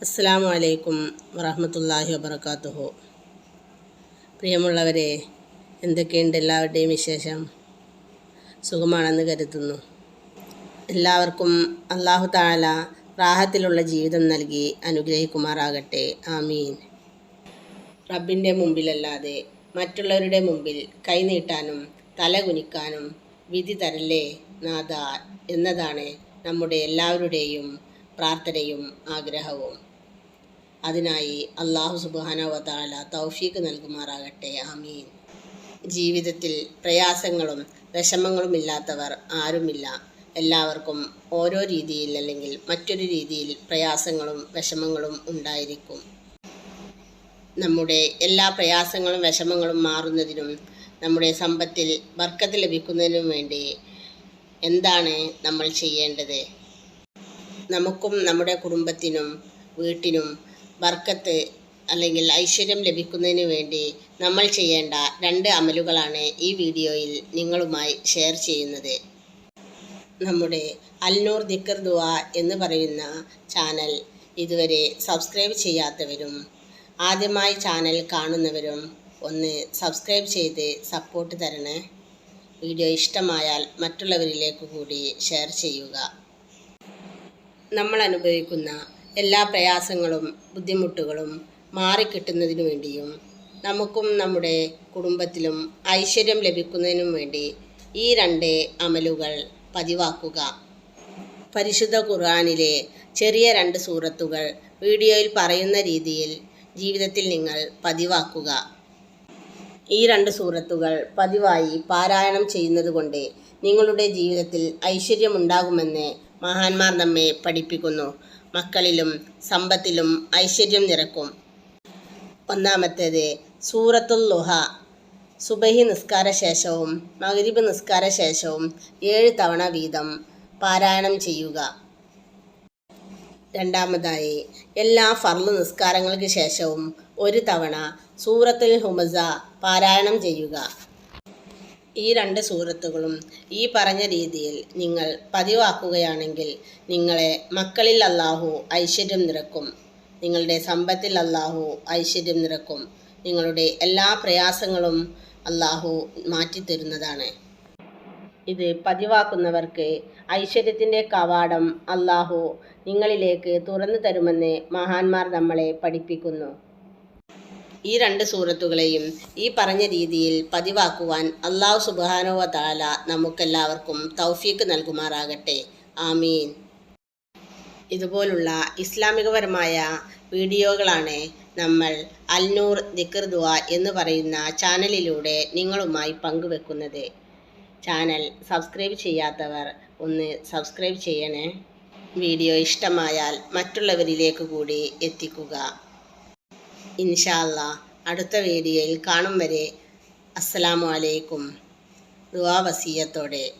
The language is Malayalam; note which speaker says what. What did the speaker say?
Speaker 1: അസ്സാം വലൈക്കും വറഹമത്തല്ലാഹി വബർക്കാത്തുഹു പ്രിയമുള്ളവരെ എന്തൊക്കെയുണ്ട് എല്ലാവരുടെയും വിശേഷം? സുഖമാണെന്ന് കരുതുന്നു. എല്ലാവർക്കും അള്ളാഹു താല റാഹത്തിലുള്ള ജീവിതം നൽകി അനുഗ്രഹിക്കുമാറാകട്ടെ. ആമീൻ. റബ്ബിന്റെ മുമ്പിലല്ലാതെ മറ്റുള്ളവരുടെ മുമ്പിൽ കൈനീട്ടാനും തല കുനിക്കാനും വിധി തരല്ലേ നാഥ എന്നതാണ് നമ്മുടെ എല്ലാവരുടെയും പ്രാർത്ഥനയും ആഗ്രഹവും. അതിനായി അള്ളാഹു സുബാനവതാല തൗഫീക്ക് നൽകുമാറാകട്ടെ. ആമീൻ. ജീവിതത്തിൽ പ്രയാസങ്ങളും വിഷമങ്ങളും ഇല്ലാത്തവർ ആരുമില്ല. എല്ലാവർക്കും ഓരോ രീതിയിൽ അല്ലെങ്കിൽ മറ്റൊരു രീതിയിൽ പ്രയാസങ്ങളും വിഷമങ്ങളും ഉണ്ടായിരിക്കും. നമ്മുടെ എല്ലാ പ്രയാസങ്ങളും വിഷമങ്ങളും മാറുന്നതിനും നമ്മുടെ സമ്പത്തിൽ വർക്കത്ത് ലഭിക്കുന്നതിനും വേണ്ടി എന്താണ് നമ്മൾ ചെയ്യേണ്ടത്? നമുക്കും നമ്മുടെ കുടുംബത്തിനും വീട്ടിനും ബർക്കത്ത് അല്ലെങ്കിൽ ഐശ്വര്യം ലഭിക്കുന്നതിന് വേണ്ടി നമ്മൾ ചെയ്യേണ്ട രണ്ട് അമലുകളാണ് ഈ വീഡിയോയിൽ നിങ്ങളുമായി ഷെയർ ചെയ്യുന്നത്. നമ്മുടെ അൽനൂർ ദിക്കർ ദുവ എന്ന് പറയുന്ന ചാനൽ ഇതുവരെ സബ്സ്ക്രൈബ് ചെയ്യാത്തവരും ആദ്യമായി ചാനൽ കാണുന്നവരും ഒന്ന് സബ്സ്ക്രൈബ് ചെയ്ത് സപ്പോർട്ട് തരണേ. വീഡിയോ ഇഷ്ടമായാൽ മറ്റുള്ളവരിലേക്ക് കൂടി ഷെയർ ചെയ്യുക. നമ്മൾ അനുഭവിക്കുന്ന എല്ലാ പ്രയാസങ്ങളും ബുദ്ധിമുട്ടുകളും മാറിക്കിട്ടുന്നതിനു വേണ്ടിയും നമുക്കും നമ്മുടെ കുടുംബത്തിലും ഐശ്വര്യം ലഭിക്കുന്നതിനും വേണ്ടി ഈ രണ്ട് അമലുകൾ പതിവാക്കുക. പരിശുദ്ധ ഖുർആാനിലെ ചെറിയ രണ്ട് സൂറത്തുകൾ വീഡിയോയിൽ പറയുന്ന രീതിയിൽ ജീവിതത്തിൽ നിങ്ങൾ പതിവാക്കുക. ഈ രണ്ട് സൂറത്തുകൾ പതിവായി പാരായണം ചെയ്യുന്നത് കൊണ്ട് നിങ്ങളുടെ ജീവിതത്തിൽ ഐശ്വര്യമുണ്ടാകുമെന്ന് മഹാന്മാർ നമ്മെ പഠിപ്പിക്കുന്നു. മക്കളിലും സമ്പത്തിലും ഐശ്വര്യം നിറക്കും. ഒന്നാമത്തേത് സൂറത്തുൽ ലുഹ. സുബഹി നിസ്കാര ശേഷവും മഗ്രിബ് നിസ്കാര ശേഷവും ഏഴ് തവണ വീതം പാരായണം ചെയ്യുക. രണ്ടാമതായി എല്ലാ ഫർൾ നിസ്കാരങ്ങൾക്ക് ശേഷവും ഒരു തവണ സൂറത്തുൽ ഹുമസ പാരായണം ചെയ്യുക. ഈ രണ്ട് സൂറത്തുകളും ഈ പറഞ്ഞ രീതിയിൽ നിങ്ങൾ പതിവാക്കുകയാണെങ്കിൽ നിങ്ങളെ മക്കളിൽ അല്ലാഹു ഐശ്വര്യം നിറക്കും നിങ്ങളുടെ സമ്പത്തിൽ അല്ലാഹു ഐശ്വര്യം നിറക്കും നിങ്ങളുടെ എല്ലാ പ്രയാസങ്ങളും അല്ലാഹു മാറ്റിത്തരുന്നതാണ്. ഇത് പതിവാക്കുന്നവർക്ക് ഐശ്വര്യത്തിന്റെ കവാടം അല്ലാഹു നിങ്ങളിലേക്ക് തുറന്നു തരുമെന്ന് മഹാന്മാർ നമ്മളെ പഠിപ്പിക്കുന്നു. ഈ രണ്ട് സൂറത്തുകളെയും ഈ പറഞ്ഞ രീതിയിൽ പതിവാക്കുവാൻ അള്ളാഹു സുബാനോവ താല നമുക്കെല്ലാവർക്കും തൗഫീക്ക് നൽകുമാറാകട്ടെ. ആമീൻ. ഇതുപോലുള്ള ഇസ്ലാമികപരമായ വീഡിയോകളാണ് നമ്മൾ അൽനൂർ ദിക്കർ ദുവ എന്ന് പറയുന്ന ചാനലിലൂടെ നിങ്ങളുമായി പങ്കുവെക്കുന്നത്. ചാനൽ സബ്സ്ക്രൈബ് ചെയ്യാത്തവർ ഒന്ന് സബ്സ്ക്രൈബ് ചെയ്യണേ. വീഡിയോ ഇഷ്ടമായാൽ മറ്റുള്ളവരിലേക്ക് കൂടി എത്തിക്കുക. ഇൻഷാല്ല അടുത്ത വീഡിയോയിൽ കാണും വരെ. അസ്സലാമു അലൈക്കും. ദുവാ വസീയത്തോടെ.